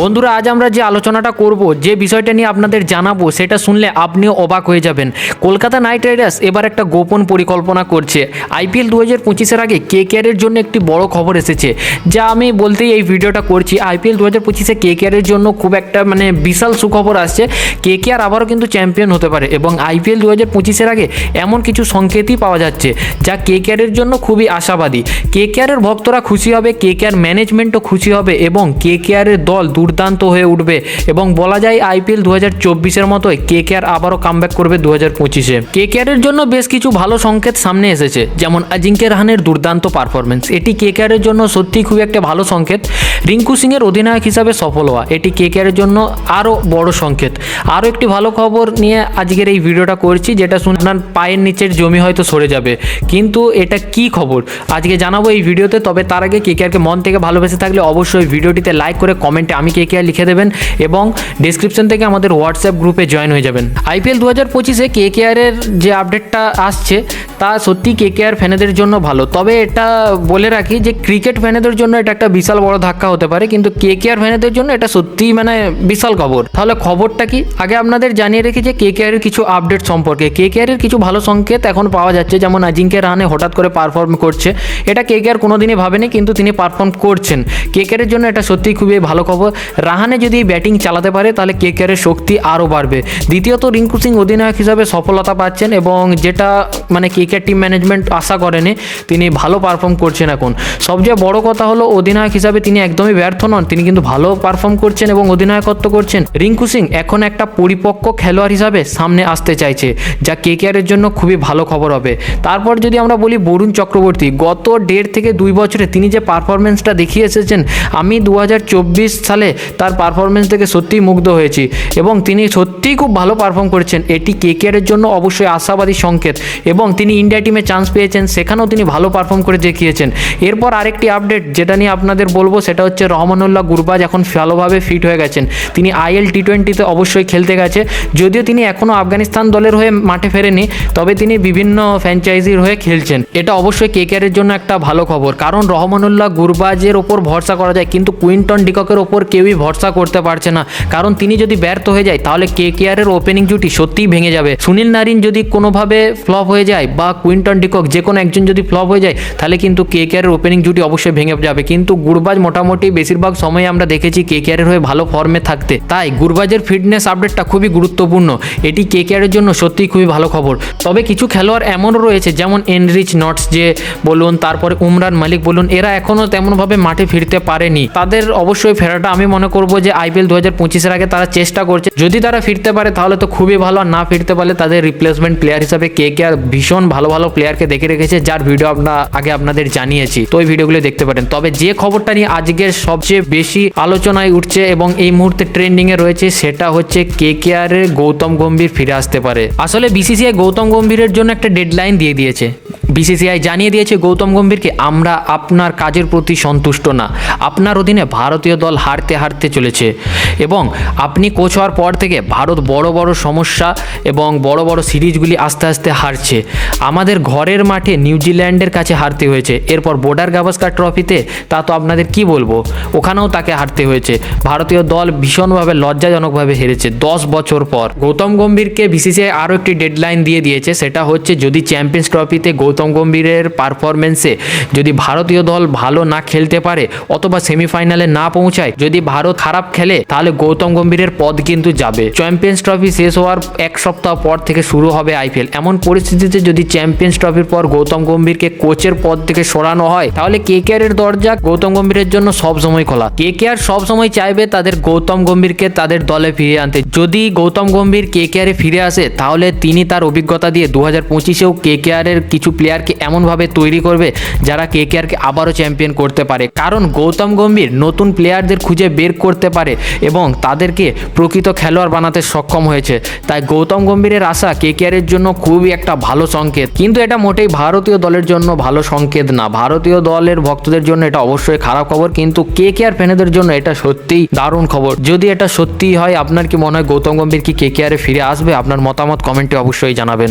বন্ধুরা, আজ আমরা যে আলোচনাটা করব, যে বিষয়টা নিয়ে আপনাদের জানাব, সেটা শুনলে আপনিও অবাক হয়ে যাবেন। কলকাতা নাইট রাইডার্স এবার একটা গোপন পরিকল্পনা করছে। আইপিএল দু হাজার পঁচিশের আগে কে কেয়ারের জন্য একটি বড় খবর এসেছে, যা আমি বলতেই এই ভিডিওটা করছি। আইপিএল দু হাজার পঁচিশে কে কেয়ারের জন্য খুব একটা মানে বিশাল সুখবর আসছে। কে কেয়ার আবারও কিন্তু চ্যাম্পিয়ন হতে পারে এবং আইপিএল দু হাজার পঁচিশের আগে এমন কিছু সংকেতই পাওয়া যাচ্ছে, যা কে কেয়ারের জন্য খুবই আশাবাদী। কে কেয়ারের ভক্তরা খুশি হবে কে কেয়ার ম্যানেজমেন্টও খুশি হবে এবং কে কেয়ারের দল দুর্দান্ত হয়ে উঠবে এবং বলা যায় আইপিএল দু হাজার চব্বিশের মতোই কে কে আর আবারও কামব্যাক করবে দু হাজার পঁচিশে। কে কেয়ারের জন্য বেশ কিছু ভালো সংকেত সামনে এসেছে, যেমন আজিঙ্কে রাহানের দুর্দান্ত পারফরমেন্স এটি কে কে কেয়ারের জন্য সত্যিই খুব একটা ভালো সংকেত। রিঙ্কু সিংয়ের অধিনায়ক হিসাবে সফল হওয়া। এটি কে কেয়ারের জন্য আরও বড় সংকেত। আরও একটি ভালো খবর নিয়ে আজকের এই ভিডিওটা করছি, যেটা শুনে আপনার পায়ের নিচের জমি হয়তো সরে যাবে। কিন্তু এটা কি খবর? আজকে জানাব এই ভিডিওতে, তবে তার আগে কে কেয়ারকে মন থেকে ভালোবেসে থাকলে অবশ্যই ভিডিওটিতে লাইক করে কমেন্টে আমি কে কেয়ার লিখে দেবেন এবং ডিসক্রিপশন থেকে আমাদের হোয়াটসঅ্যাপ গ্রুপে জয়েন হয়ে যাবেন। আইপিএল দু হাজার পঁচিশে কে কেয়ারের যে আপডেটটা আসছে, তা সত্যি কে কেয়ার ফ্যানেদের জন্য ভালো। তবে এটা বলে রাখি যে ক্রিকেট ফ্যানেদের জন্য এটা একটা বিশাল বড় ধাক্কা হতে পারে, কিন্তু কে কে আর ফ্যানেদের জন্য এটা সত্যিই মানে বিশাল খবর। তাহলে খবরটা কি? আগে আপনাদের জানিয়ে রেখে যে কে কেয়ারের কিছু আপডেট সম্পর্কে। কে কেয়ারের কিছু ভালো সংকেত এখন পাওয়া যাচ্ছে, যেমন আজিঙ্কে রাহানে হঠাৎ করে পারফর্ম করছে। এটা কে কে আর কোনোদিনই ভাবেনি, কিন্তু তিনি পারফর্ম করছেন। কে কেয়ারের জন্য এটা সত্যিই খুবই ভালো খবর। রাহানে যদি ব্যাটিং চালাতে পারে, তাহলে কে কেয়ারের শক্তি আরও বাড়বে। দ্বিতীয়ত, রিঙ্কু সিং অধিনায়ক হিসাবে সফলতা পাচ্ছেন এবং যেটা মানে কে কেয়ার টিম ম্যানেজমেন্ট আশা করেনি, তিনি ভালো পারফর্ম করছেন এখন। সবচেয়ে বড় কথা হলো, অধিনায়ক হিসাবে তিনি একদমই ব্যর্থ নন। তিনি কিন্তু ভালো পারফর্ম করছেন এবং অধিনায়কত্ব করছেন। রিঙ্কু সিং এখন একটা পরিপক্ক খেলোয়াড় হিসাবে সামনে আসতে চাইছে, যা কে কেয়ারের জন্য খুবই ভালো খবর হবে। তারপর যদি আমরা বলি বরুণ চক্রবর্তী, গত দেড় থেকে দুই বছরে তিনি যে পারফরমেন্সটা দেখিয়ে এসেছেন, আমি দু হাজার চব্বিশ সালে তার পারফরমেন্স থেকে সত্যিই মুগ্ধ হয়েছি এবং তিনি সত্যিই খুব ভালো পারফর্ম করেছেন। এটি কে কেয়ারের জন্য অবশ্যই আশাবাদী সংকেত এবং তিনি ইন্ডিয়া টিমে চান্স পেয়েছেন, সেখানেও তিনি ভালো পারফর্ম করে দেখিয়েছেন। এরপর আরেকটি আপডেট যেটা নিয়ে আপনাদের বলব, সেটা হচ্ছে রহমানুল্লাহ গুরবাজ এখন ভালোভাবে ফিট হয়ে গেছেন। তিনি আইএল টি টোয়েন্টিতে অবশ্যই খেলতে গেছে। যদিও তিনি এখনও আফগানিস্তান দলের হয়ে মাঠে ফেরেনি তবে তিনি বিভিন্ন ফ্র্যাঞ্চাইজির হয়ে খেলছেন। এটা অবশ্যই কে কেয়ারের জন্য একটা ভালো খবর, কারণ রহমানুল্লাহ গুরবাজের ওপর ভরসা করা যায়, কিন্তু কুইন্টন ডিককের ওপর কেউই ভরসা করতে পারছে না। কারণ তিনি যদি ব্যর্থ হয়ে যায়, তাহলে কে কেয়ারের ওপেনিং জুটি সত্যিই ভেঙে যাবে। সুনীল নারিন যদি কোনোভাবে ফ্লপ হয়ে যায় বা কুইন্টন ডিকক যে কোনো একজন যদি ফ্লপ হয়ে যায়, তাহলে কিন্তু কে কেয়ারের ওপেনিং জুটি অবশ্যই ভেঙে যাবে। কিন্তু গুরবাজ মোটামুটি বেশিরভাগ সময় আমরা দেখেছি কে কেয়ারের হয়ে ভালো ফর্মে থাকতে। তাই গুরবাজের ফিটনেস আপডেটটা খুবই গুরুত্বপূর্ণ। এটি কে কেয়ারের জন্য সত্যিই খুবই ভালো খবর। তবে কিছু খেলোয়াড় এমনও রয়েছে, যেমন এনরিচ নটস যে বলুন, তারপরে উমরান মালিক বলুন, এরা এখনও তেমনভাবে মাঠে ফিরতে পারেনি। তাদের অবশ্যই ফেরাটা আমি মনে করব যে আইপিএল দু হাজার পঁচিশের আগে তারা চেষ্টা করছে। যদি তারা ফিরতে পারে, তাহলে তো খুবই ভালো। আর না ফিরতে পারলে তাদের রিপ্লেসমেন্ট প্লেয়ার হিসাবে কে কে আর ভীষণ ভালো ভালো প্লেয়ারকে দেখে রেখেছে, যার ভিডিও আমরা আগে আপনাদের জানিয়েছি। তো ওই ভিডিওগুলো দেখতে পারেন। তবে যে খবরটা নিয়ে আজকের সবচেয়ে বেশি আলোচনায় উঠছে এবং এই মুহূর্তে ট্রেন্ডিং এ রয়েছে সেটা হচ্ছে কে কে আর এর গৌতম গম্ভীর ফিরে আসতে পারে। আসলে বিসিসিআই গৌতম গম্ভীরের জন্য একটা ডেডলাইন দিয়ে দিয়েছে। বিসিসিআই জানিয়ে দিয়েছে গৌতম গম্ভীরকে, আমরা আপনার কাজের প্রতি সন্তুষ্ট না। আপনার অধীনে ভারতীয় দল হারতে হারতে চলেছে। এবং আপনি কোচ হওয়ার পর থেকে ভারত বড় বড় সমস্যা এবং বড় বড় সিরিজগুলি আস্তে আস্তে হারছে। আমাদের ঘরের মাঠে নিউজিল্যান্ডের কাছে হারতে হয়েছে। এরপর বর্ডার গাভাস্কার ট্রফিতে তা তো আপনাদের কি বলব? ওখানেও তাকে হারতে হয়েছে। ভারতীয় দল ভীষণভাবে লজ্জাজনকভাবে হেরেছে দশ বছর পর। গৌতম গম্ভীরকে বিসিসিআই আরও একটি ডেডলাইন দিয়ে দিয়েছে, সেটা হচ্ছে যদি চ্যাম্পিয়ন্স ট্রফিতে গৌতম গম্ভীরের পারফরমেন্সে যদি ভারতীয় দল ভালো না খেলতে পারে অথবা সেমিফাইনালে না পৌঁছায়, যদি ভারত খারাপ খেলে, তাহলে গৌতম গম্ভীরের পদ কিন্তু যাবে। চ্যাম্পিয়ন্স ট্রফি শেষ হওয়ার এক সপ্তাহ পর থেকে শুরু হবে আইপিএল। এমন পরিস্থিতিতে যদি চ্যাম্পিয়ন্স ট্রফির পর গৌতম গম্ভীরকে কোচের পদ থেকে সরানো হয়, তাহলে কে কে এর দরজা গৌতম গম্ভীরের জন্য সব সময় খোলা। কে কে আর সব সময় চাইবে তাদের গৌতম গম্ভীরকে তাদের দলে ফিরিয়ে আনতে। যদি গৌতম গম্ভীর কে কে আরে ফিরে আসে, তাহলে তিনি তার অভিজ্ঞতা দিয়ে দু হাজার পঁচিশেও কে কে আরের কিছু প্লেয়ারকে এমনভাবে তৈরি করবে, যারা কে কে আরকে আবারও চ্যাম্পিয়ন করতে পারে। কারণ গৌতম গম্ভীর নতুন প্লেয়ারদের খুঁজে বের করতে পারে এবং তাদেরকে প্রকৃত খেলোয়াড় বানাতে সক্ষম হয়েছে। তাই গৌতম গম্ভীরের আশা কে কে আরের জন্য খুবই একটা ভালো সংকেত। কিন্তু এটা মোটেই ভারতীয় দলের জন্য ভালো সংকেত না। ভারতীয় দলের ভক্তদের জন্য এটা অবশ্যই খারাপ খবর কিন্তু কে কে আর ফ্যানেদের জন্য এটা সত্যিই দারুণ খবর। যদি এটা সত্যিই হয়, আপনার কি মনে হয় গৌতম গম্ভীর কি কে কে আরে ফিরে আসবে? আপনার মতামত কমেন্টে অবশ্যই জানাবেন।